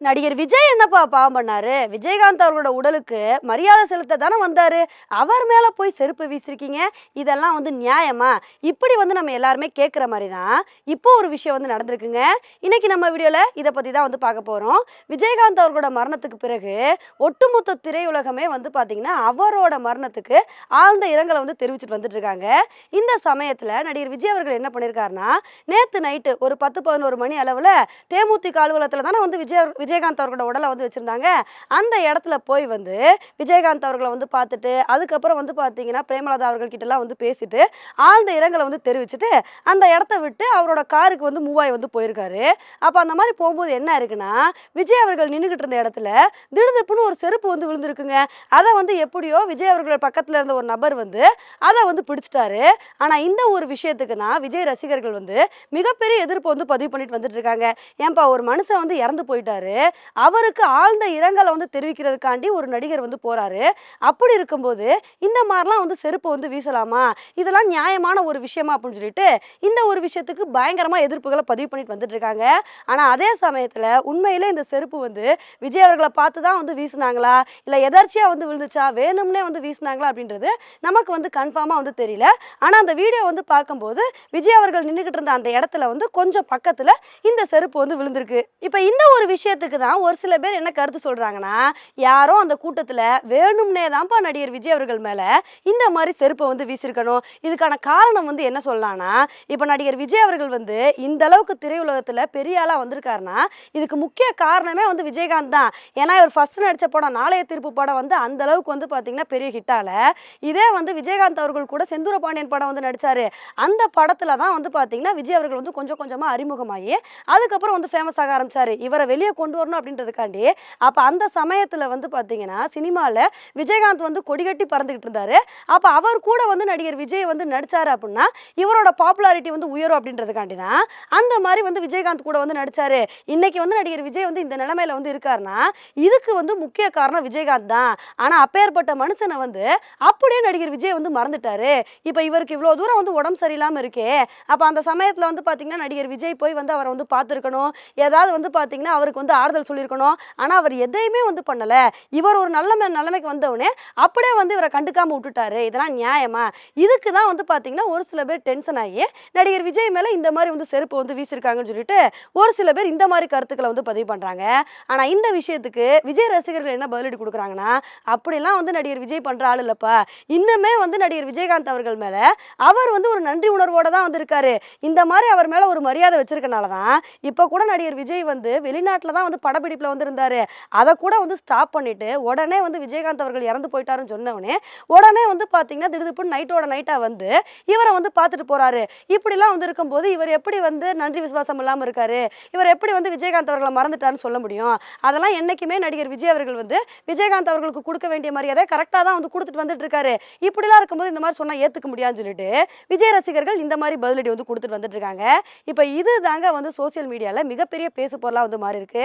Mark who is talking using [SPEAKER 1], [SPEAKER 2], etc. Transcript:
[SPEAKER 1] நடிகர் விஜய் என்னப்பா பாவம் பண்ணாரு? விஜயகாந்த் அவர்களோட உடலுக்கு மரியாதை செலுத்த தானே வந்தாரு? அவர் மேல போய் செருப்பு வீசிருக்கீங்க? இதெல்லாம் வந்து நியாயமா? இப்படி வந்து நம்ம எல்லாருமே கேட்குற மாதிரி தான் இப்போ ஒரு விஷயம் வந்து நடந்திருக்குங்க. இன்னைக்கு நம்ம வீடியோல இதை பத்தி தான் வந்து பார்க்க போறோம். விஜயகாந்த் அவர்களோட மரணத்துக்கு பிறகு ஒட்டுமொத்த திரையுலகமே வந்து பாத்தீங்கன்னா அவரோட மரணத்துக்கு ஆழ்ந்த இரங்கலை வந்து தெரிவிச்சுட்டு வந்துட்டு இருக்காங்க இந்த சமயத்துல நடிகர் விஜய் அவர்கள் என்ன பண்ணியிருக்காருன்னா நேத்து நைட்டு ஒரு பத்து பதினோரு மணி அளவுல தேமுதிக அலுவலகத்துல தானே வந்து விஜய் விஜயகாந்த் அவர்களோட உடலை வந்து வச்சுருந்தாங்க. அந்த இடத்துல போய் வந்து விஜயகாந்த் அவர்களை வந்து பார்த்துட்டு அதுக்கப்புறம் வந்து பார்த்தீங்கன்னா பிரேமலதா அவர்கள்கிட்டலாம் வந்து பேசிட்டு ஆழ்ந்த இரங்கலை வந்து தெரிவிச்சுட்டு அந்த இடத்த விட்டு அவரோட காருக்கு வந்து மூவாய் வந்து போயிருக்காரு. அப்போ அந்த மாதிரி போகும்போது என்ன இருக்குன்னா விஜய் அவர்கள் நின்றுக்கிட்டு இருந்த இடத்துல திடுதிப்புன்னு ஒரு செருப்பு வந்து விழுந்திருக்குங்க. அதை வந்து எப்படியோ விஜய் அவர்கள் பக்கத்தில் இருந்த ஒரு நபர் வந்து அதை வந்து பிடிச்சிட்டாரு. ஆனால் இந்த ஒரு விஷயத்துக்கு தான் விஜய் ரசிகர்கள் வந்து மிகப்பெரிய எதிர்ப்பு வந்து பதிவு பண்ணிட்டு வந்துட்டு இருக்காங்க. ஏன்பா ஒரு மனுஷன் வந்து இறந்து போயிட்டாரு. அவருக்கு ஆழ்ந்த இரங்கலை வந்து தெரிவிக்கிறதுக்காண்டி ஒரு நடிகர் வந்து போறாரு. அப்படி இருக்கும்போது இந்த மாதிரிலாம் வந்து செருப்பு வந்து வீசலாமா? இதெல்லாம் நியாயமான ஒரு விஷயமா அப்படின்னு சொல்லிட்டு இந்த ஒரு விஷயத்துக்கு பயங்கரமா எதிர்ப்புகளை பதிவு பண்ணிட்டு வந்துட்டு இருக்காங்க ஆனா அதே சமயத்துல உண்மையிலே இந்த செருப்பு வந்து விஜய் அவர்களை பார்த்து தான் வந்து வீசுனாங்களா? இல்லை எதர்ச்சியா வந்து விழுந்துச்சா? வேணும்னே வந்து வீசுனாங்களா அப்படின்றது நமக்கு வந்து கன்ஃபார்மா வந்து தெரியல. ஆனா அந்த வீடியோ வந்து பார்க்கும்போது விஜய் அவர்கள் நின்றுகிட்டு இருந்த அந்த இடத்துல வந்து கொஞ்சம் பக்கத்துல இந்த செருப்பு வந்து விழுந்திருக்கு. இப்போ இந்த ஒரு விஷயத்துக்கு தான் ஒரு சில பேர் என்ன கருத்து சொல்கிறாங்கன்னா யாரோ அந்த கூட்டத்தில் வேணும்னே தான்ப்பா நடிகர் விஜய் அவர்கள் மேலே இந்த மாதிரி செருப்பை வந்து வீசியிருக்கணும். இதுக்கான காரணம் வந்து என்ன சொல்லலாம்னா இப்போ நடிகர் விஜய் அவர்கள் வந்து இந்த அளவுக்கு திரையுலகத்தில் பெரிய ஆளாக வந்திருக்காருன்னா இதுக்கு முக்கிய காரணமே வந்து விஜயகாந்த் தான். ஏன்னா இவர் ஃபஸ்ட்டு நடித்த படம் நாளைய தீர்ப்பு படம் வந்து அந்த அளவுக்கு வந்து பார்த்தீங்கன்னா பெரிய ஹிட்டால இதே வந்து விஜயகாந்த் அவர்கள் கூட செந்தூர பாண்டியன் படம் வந்து நடித்தார் அந்த படத்தில் தான் வந்து பார்த்தீங்கன்னா விஜய் அவர்கள் வந்து கொஞ்சம் கொஞ்சமாக அறிமுகமாகி அதுக்கப்புறம் வந்து ஃபேமஸ் ஆக ஆரம்பித்தார் இவரை வெளியே கொண்டு வரணும் அப்படின்றதுக்காண்டி அப்போ அந்த சமயத்தில் வந்து பார்த்தீங்கன்னா சினிமாவில் விஜயகாந்த் வந்து கொடிகட்டி பறந்துக்கிட்டு இருந்தாரு. அப்போ அவர் கூட வந்து நடிகர் விஜய் வந்து நடித்தார் அப்படின்னா இவரோட பாப்புலாரிட்டி வந்து உயரும் அப்படின்றதுக்காண்டி தான் அந்த மாதிரி வந்து விஜயகாந்த் கூட வந்து நடிச்சாரு. இன்னைக்கு வந்து நடிகர் விஜய் வந்து இந்த நிலைமையில வந்து இருக்காருன்னா இதுக்கு வந்து முக்கிய காரணம் விஜயகாந்த் தான். ஆனால் அப்பேற்பட்ட மனுஷனை வந்து அப்படியே நடிகர் விஜய் வந்து மறந்துட்டாரு. இப்போ இவருக்கு இவ்வளோ தூரம் வந்து உடம்பு சரியில்லாமல் இருக்கே அப்போ அந்த சமயத்தில் வந்து பார்த்தீங்கன்னா நடிகர் விஜய் போய் வந்து அவரை வந்து பார்த்துருக்கணும். ஏதாவது வந்து பார்த்தீங்கன்னா அவருக்கு வந்து ஆறுதல் சொல்லியிருக்கணும். ஆனால் அவர் எதையுமே வந்து பண்ணலை. இவர் ஒரு நல்ல நிலைமைக்கு வந்தவுடனே அப்படியே வந்து இவரை கண்டுக்காமல் விட்டுட்டாரு. இதெல்லாம் நியாயமா? இதுக்கு தான் வந்து பார்த்தீங்கன்னா ஒரு சில பேர் டென்ஷன் ஆகி நடிகர் விஜய் மேலே இந்த மாதிரி வந்து செருப்பு வந்து வீசியிருக்காங்கன்னு சொல்லிட்டு ஒரு சில பேர் இந்த மாதிரி கருத்துக்களை வந்து பதிவு பண்ணுறாங்க ஆனால் இந்த விஷயத்துக்கு விஜய் ரசிகர்கள் என்ன பதிலடி கொடுக்குறாங்கன்னா அப்படிலாம் வந்து நடிகர் விஜய் பண்ணுற ஆள் இல்லைப்பா. இன்னுமே வந்து நடிகர் விஜயகாந்த் அவர்கள் மேலே அவர் வந்து ஒரு நன்றி உணர்வோட தான் வந்திருக்காரு இந்த மாதிரி அவர் மேலே ஒரு மரியாதை வச்சிருக்கனால தான் இப்போ கூட நடிகர் விஜய் வந்து வெளிநாட்டில் தான் வந்து படப்பிடிப்பில் வந்து அதை கூட வந்து ஸ்டாப் பண்ணிட்டு உடனே வந்து விஜயகாந்த் அவர்கள் இறந்து போயிட்டாருன்னு சொன்னவொடனே உடனே வந்து பார்த்தீங்கன்னா திடுதுப்புன்னு நைட்டோட நைட்டாக வந்து இவரை வந்து பார்த்துட்டு போறாரு. இப்படிலாம் வந்து இருக்கும்போது இவர் எப்படி வந்து நன்றி விசுவாசம் இல்லாமல் இருக்காரு? இவர் எப்படி வந்து விஜயகாந்த் அவர்களை மறந்துட்டாருன்னு சொல்ல முடியும்? அதெல்லாம் என்றைக்குமே நடிகர் விஜய் அவர்கள் வந்து விஜயகாந்த் அவர்களுக்கு கொடுக்க வேண்டிய மரியாதை கரெக்டாக தான் வந்து கொடுத்துட்டு வந்துட்டு இருக்காரு இப்படிலாம் இருக்கும்போது இந்த மாதிரி சொன்னால் ஏற்றுக்க முடியாதுன்னு சொல்லிட்டு விஜய் ரசிகர்கள் இந்த மாதிரி பதிலடி வந்து கொடுத்துட்டு வந்துட்டு இருக்காங்க இப்போ இது தாங்க வந்து சோஷியல் மீடியாவில் மிகப்பெரிய பேசு பொருளாக வந்து மாறி இருக்கு